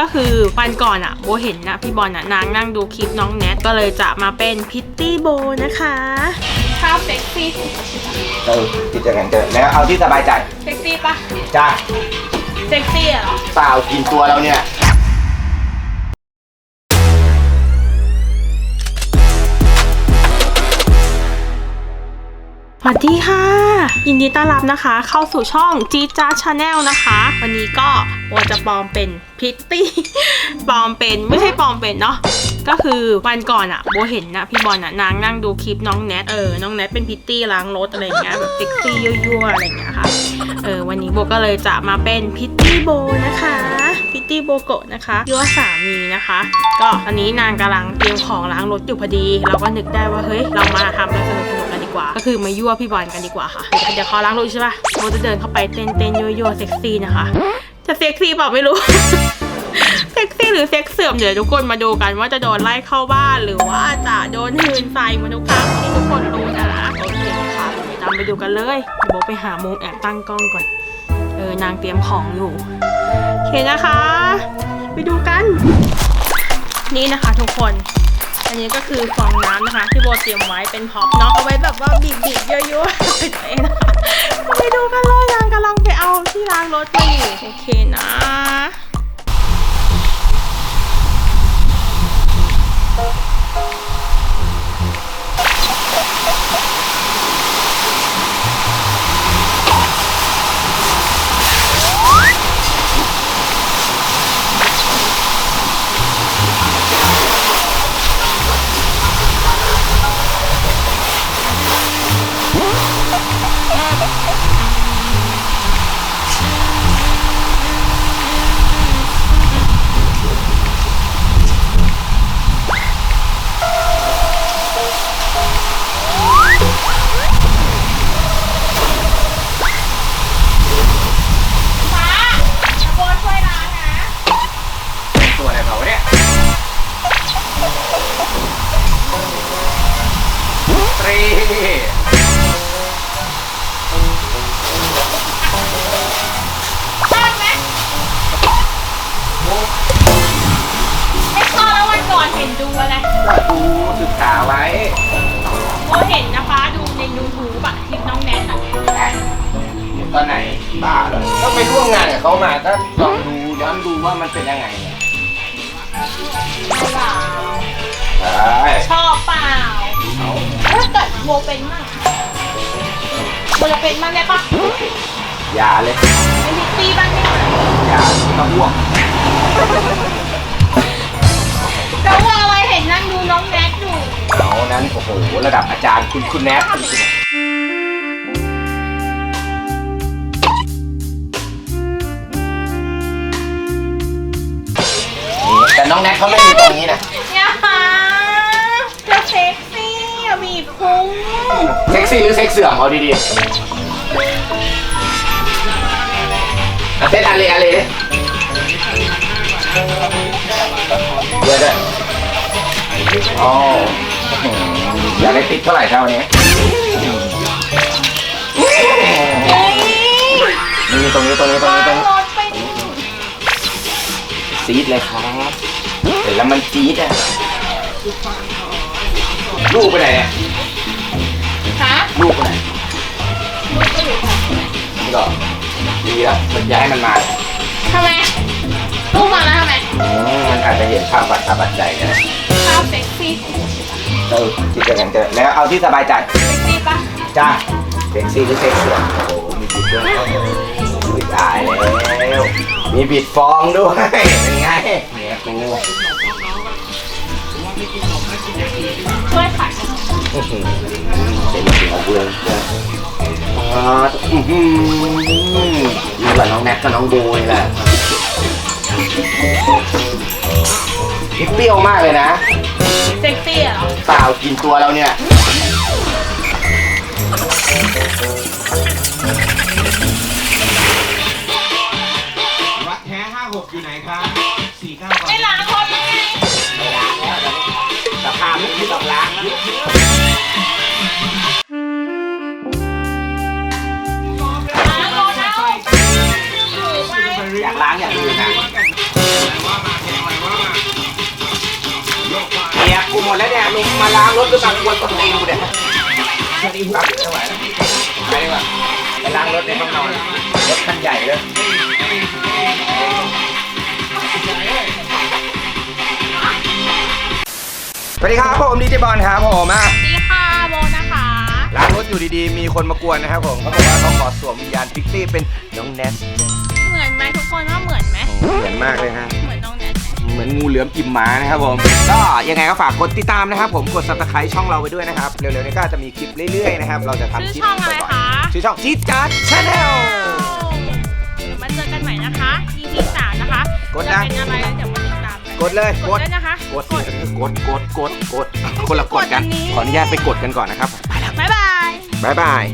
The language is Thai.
ก็คือวันก่อนอะโบเห็นนะพี่บอลอะนางนั่งดูคลิปน้องแนทก็เลยจะมาเป็นพิตตี้โบนะคะชอบเซ็กซี่สุดเออกิจการเจอแล้วเอาที่สบายใจเซ็กซี่ปะจ้าเซ็กซี่เหรอเปล่ากินตัวเราเนี่ย สวัสดีค่ะ ยินดีต้อนรับนะคะ เข้าสู่ช่องจีจ้าชาแนลนะคะ วันนี้ก็โบจะปลอมเป็นพิตตี้ปลอมเป็นไม่ใช่ปลอมเป็นเนาะก็คือวันก่อนอะโบเห็นนะพี่บอลอะนางนั่งดูคลิปน้องแนทเออน้องแนทเป็นพิตตี้ล้างรถอะไรเงี้ยแบบเซ็กซี่ยั่วๆอะไรเงี้ยค่ะเออวันนี้โบก็เลยจะมาเป็นพิตตี้โบนะคะ ตี้โบโกะนะคะยั่วสามีนะคะ ก็ตอนนี้นางกำลังเตรียมของล้างรถอยู่พอดี เราก็นึกได้ว่าเฮ้ยเรามาทำอะไรสนุกๆกันดีกว่า ก็คือมายั่วพี่บอลกันดีกว่าค่ะ เดี๋ยวเขาล้างรถใช่ปะโบจะเดินเข้าไปเต้นเต้นๆยั่วเซ็กซี่นะคะ จะเซ็กซี่เปล่าไม่รู้เซ็กซี่หรือเซ็กเสื่อมเดี๋ยวทุกคนมาดูกันว่าจะโดนไล่เข้าบ้านหรือว่าจะโดนหืนใส่มือนทุกครั้งที่ทุกคนรู้นะนะโอเคค่ะตามไปดูกันเลยโบไปหามุมแอบตั้งกล้องก่อน เออนางเตรียมของอยู่ เคนะคะ ไปดูกัน นี่นะคะทุกคน อันนี้ก็คือฟองน้ำนะคะ ที่โบเตรียมไว้เป็นพ็อปเนาะเอาไว้แบบว่าบีบๆเยอะๆตัวเองนะคะไปดูกันเลยนางกำลังไปเอาที่ล้างรถมาอยู่โอเคนะ ชอบไหมไม่ชอบแล้ววันก่อนเห็นดูอะไรก็ดูศึกษาไว้โบเห็นนะคะดูใน YouTube อะคลิปน้องแนทอะตอนไหนบ้าเหรอต้องไปร่วมงานกับเขามาก็ลองดูย้อนดูว่ามันเป็นยังไงเนี่ยไม่เปล่าใช่ชอบเปล่าเอาถ้าเกิด โบเป็นมั่งโบจะเป็นมั่งได้ปะอย่าเลยเป็นพิตตี้บ้างได้ไหมอย่าต้องอ้วกแล้วว่าอะไรเห็นนั่งดูน้องแนทอยู่เอานั้นโอ้โหระดับอาจารย์คุณคุณแนทคุณคุณนี่แต่น้องแนทเขาไม่มีตรงนี้นะ อย่าหาจะเซ็กซี่อย่าบีบพุง เซ็กซี่หรือเซ็กเสื่อมเอาดีๆอะเต้นอะไรอะไรเดี๋ยวเดี๋ยวอ๋ออื้อหืออยากได้ติ๊กเท่าไหร่เท่านี้เฮ้ยนี่ตรงนี้ตรงนี้ตรงล้านี้ตรงงนี้รถไปดิซีดเลยครับเห็นแล้วมันจี๊ดอะลูกไปไหนเนี่ยฮะ ลูกไปไหนลูกก็อยู่ค่ะนี่ก็ดีแล้วมันย้ายมันมาทำไมลูกมาแล้วทำไมอืมมันอาจจะเห็นภาพบัตรตาบัตรใจนะชอบเซ็กซี่เออที่จะกันเจอแล้วเอาที่สบายใจ เซ็กซี่ปะจ้าเซ็กซี่หรือเซ็กเสื่อมโอ้โหมีบิดด้วยอุ้ยตายแล้ว มีบิดฟองด้วยเป็นไงเนี่ยกูช่วยขัดอื้อหือ เป็นเสียวเบืองอ่าอื้อหือดีกว่าน้องแนทกับน้องโบยแหละนี่เปรี้ยวมากเลยนะ เซ็กซี่เหรอ เปล่ากินตัวเราเนี่ย ลงมาล้างรถด้วยกันกวนต้นตีนกูเนี่ยครับไม่ไหวแล้วไปดีกว่าไปล้างรถในห้องนอนรถคันใหญ่เลยสวัสดีครับผมดีเจบอลครับผมอะสวัสดีค่ะโบนะคะ ล้างรถอยู่ดีๆ มีคนมากวนนะครับผมเขาบอกว่าเขาขอสวมวิญญาณพิกซี่เป็นน้องแนสเหมือนไหมทุกคนว่าเหมือนไหมเหมือนมากเลยฮะ เหมือนน้องแนทไหมเหมือนงูเหลือมอิ่มหมานะครับผม ก็ยังไงก็ฝากกดติดตามนะครับ ผมกด subscribe ช่องเราไปด้วยนะครับ เร็วๆนี้ก็จะมีคลิปเรื่อยๆนะครับ เราจะทำชื่อคลิปช่องอะไรบ่ยคะ ๆชื่อช่องจี๊ดจัดชาแนล เดี๋ยวมาเจอกันใหม่นะคะ EP สามนะคะกดนะ จะเป็นอะไรเดี๋ยวมาติดตามกันกดเลยกกดดด้วยนะคะ กดสิกดกดกดกดคนละกดกัน กดอันนี้ ขออนุญาตไปกดกันก่อนนะครับ บ๊ายบาย บ๊ายบาย